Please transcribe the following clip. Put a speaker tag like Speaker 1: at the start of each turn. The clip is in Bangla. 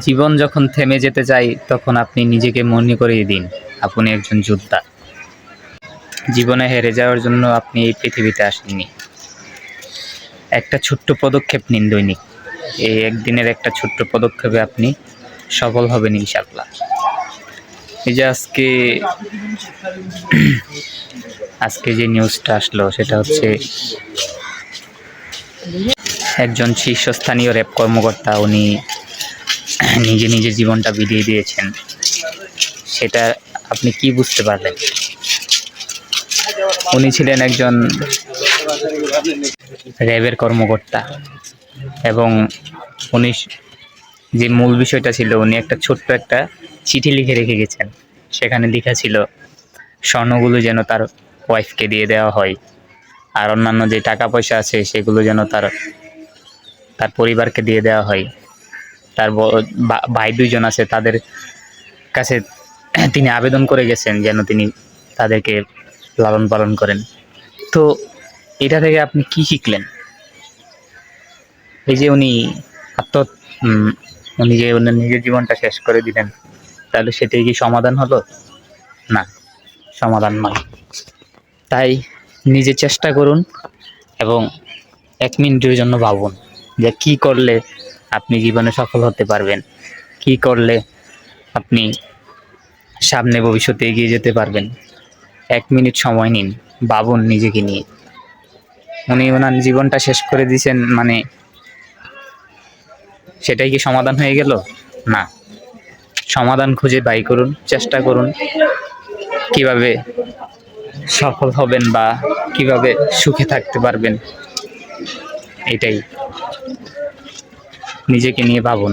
Speaker 1: জীবন যখন থেমে যেতে চাই, তখন আপনি নিজেকে মনে করিয়ে দিন, আপনি একজন যোদ্ধা। জীবনে হেরে যাওয়ার জন্য আপনি এই পৃথিবীতে আসেননি। একটা ছোট্ট পদক্ষেপ নিন দৈনিক। এই একদিনের একটা ছোট্ট পদক্ষেপে আপনি সফল হবেন ইনশাল্লাহ এই যে আজকে আজকে যে নিউজটা আসলো, সেটা হচ্ছে একজন শীর্ষস্থানীয় র্যাব কর্মকর্তা, উনি নিজে নিজের জীবনটা বিলিয়ে দিয়েছেন, সেটা আপনি কি বুঝতে পারলেন? উনি ছিলেন একজন র্যাবের কর্মকর্তা এবং উনি যে মূল বিষয়টা ছিল, উনি একটা ছোট্ট একটা চিঠি লিখে রেখে গেছেন। সেখানে লেখা ছিল, স্বর্ণগুলো যেন তার ওয়াইফকে দিয়ে দেওয়া হয় আর অন্যান্য যে টাকা পয়সা আছে সেগুলো যেন তার তার পরিবারকে দিয়ে দেওয়া হয়। তার ভাই দুইজন আছে, তাদের কাছে তিনি আবেদন করে গেছেন যেন তিনি তাদেরকে লালন পালন করেন। তো এটা থেকে আপনি কি শিখলেন? এই যে উনি আত্ম উনি যে ওনার নিজের জীবনটা শেষ করে দিলেন, তাহলে সেটাই কি সমাধান হলো? না, সমাধান নয়। তাই নিজে চেষ্টা করুন এবং এক মিনিটের জন্য ভাবুন যে কি করলে আপনি জীবনে সফল হতে পারবেন। কি করলে আপনি সামনে ভবিষ্যতে এগিয়ে যেতে পারবেন? এক মিনিট সময় নিন ভাবুন নিজেকে নিয়ে। উনি ওনার জীবনটা শেষ করে দিয়েছেন মানে সেটাই কি সমাধান হয়ে গেল? না। সমাধান খুঁজে বাই করুন, চেষ্টা করুন কীভাবে সফল হবেন বা কীভাবে সুখে থাকতে পারবেন। এটাই। নিজেকে নিয়ে ভাবুন।